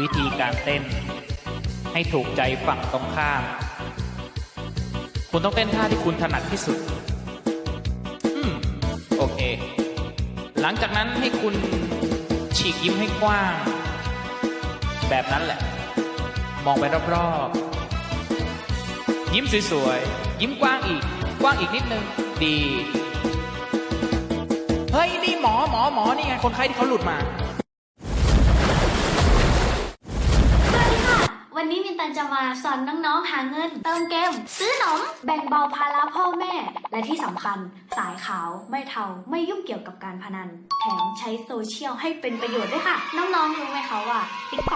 วิธีการเต้น ให้ถูกใจฝั่งตรงข้าม คุณต้องเต้นท่าที่คุณถนัดที่สุด อืม โอเค หลังจากนั้นให้คุณฉีกยิ้มให้กว้าง แบบนั้นแหละ มองไปรอบๆ ยิ้มสวยๆ ยิ้มกว้างอีก กว้างอีกนิดนึง ดี เฮ้ย นี่หมอหมอหมอนี่ไง คนไข้ที่เขาหลุดมา วันนี้มินตันจะมาสอนน้องๆหาเงิน เติมเกม ซื้อหนม แบ่งเบาภาระพ่อแม่ และที่สำคัญ สายขาวไม่เทาไม่ยุ่งเกี่ยวกับการพนัน แถมใช้โซเชียลให้เป็นประโยชน์ด้วยค่ะ น้องๆรู้ไหมคะว่า TikTok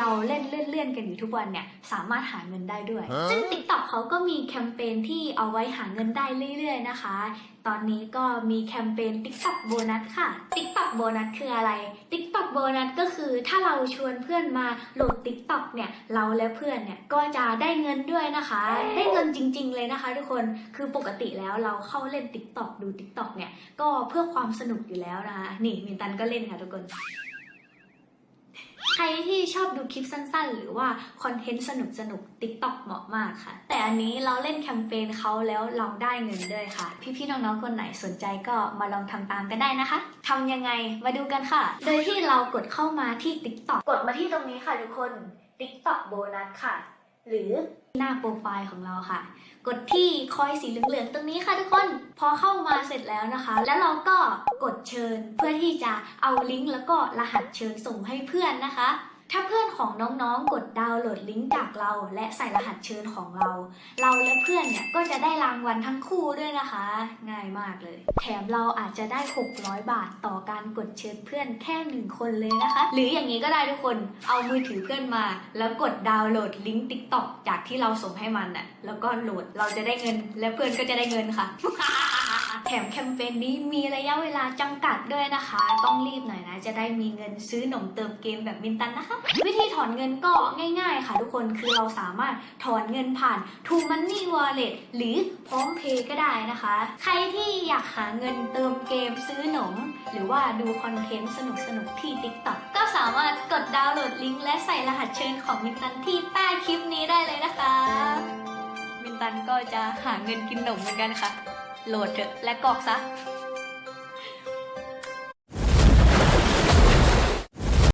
เราเล่นเลื่อนๆกันอยู่ทุกวันเนี่ยสามารถหาเงินได้ด้วย ซึ่ง TikTok เขาก็มีแคมเปญที่เอาไว้หาเงินได้เรื่อย ๆ นะคะ ตอนนี้ก็มีแคมเปญ TikTok โบนัสค่ะ TikTok โบนัสคืออะไร TikTok โบนัสก็คือถ้าเราชวนเพื่อนมาโหลด TikTok เนี่ยเราและเพื่อนเนี่ยก็จะได้เงินด้วยนะคะ ได้เงินจริง ๆ เลยนะคะ ทุกคนคือปกติแล้วเราเข้าเล่น TikTok ดู TikTok เนี่ยก็เพื่อความสนุกอยู่แล้วนะคะนี่มินตันก็เล่นค่ะทุกคน ใครที่ชอบดูคลิปสั้นๆ หรือว่าคอนเทนต์สนุกสนุกติ๊กต็อกเหมาะมากค่ะ แต่อันนี้เราเล่นแคมเปญเขาแล้วเราได้เงินด้วยค่ะ พี่ๆน้องๆคนไหนสนใจก็มาลองทำตามกันได้นะคะทำยังไงมาดูกันค่ะ โดยที่เรากดเข้ามาที่ติ๊กต็อกกดมาที่ตรงนี้ค่ะทุกคนติ๊กต็อกโบนัสค่ะ หรือหน้าโปรไฟล์ของเราค่ะ กดที่คอยสีเหลืองๆตรงนี้ค่ะทุกคน พอเข้ามาเสร็จแล้วนะคะ แล้วเราก็กดเชิญเพื่อที่จะเอาลิงก์แล้วก็รหัสเชิญส่งให้เพื่อนนะคะ ถ้าเพื่อนของน้องๆ กดดาวน์โหลดลิงก์จากเรา และใส่รหัสเชิญของเรา เราและเพื่อนเนี่ยก็จะได้รางวัลทั้งคู่ด้วยนะคะ ง่ายมากเลย แถมเราอาจจะได้ 600 บาทต่อการกดเชิญเพื่อนแค่หนึ่งคนเลยนะคะ หรืออย่างนี้ก็ได้ทุกคน เอามือถือเพื่อนมา แล้วกดดาวน์โหลดลิงก์ TikTok จากที่เราส่งให้มันน่ะ แล้วก็โหลด เราจะได้เงิน และเพื่อนก็จะได้เงินค่ะ แถมแคมเปญนี้มีระยะเวลาจำกัดด้วยนะคะ ต้องรีบหน่อยนะ จะได้มีเงินซื้อหนมเติมเกมแบบมินตันนะคะ วิธีถอนเงินก็ง่ายๆ ค่ะทุกคนคือเราสามารถถอนเงินผ่าน True Money Wallet หรือพร้อมเพย์ก็ได้นะคะ ใครที่อยากหาเงินเติมเกมซื้อหนม หรือว่าดูคอนเทนต์สนุกๆที่ TikTok ก็สามารถกดดาวน์โหลดลิงก์และใส่รหัสเชิญของมินตันที่ใต้คลิปนี้ได้เลยนะคะ มินตันก็จะหาเงินกินหนมเหมือนกันค่ะ โหลดเถอะและกรอกซะ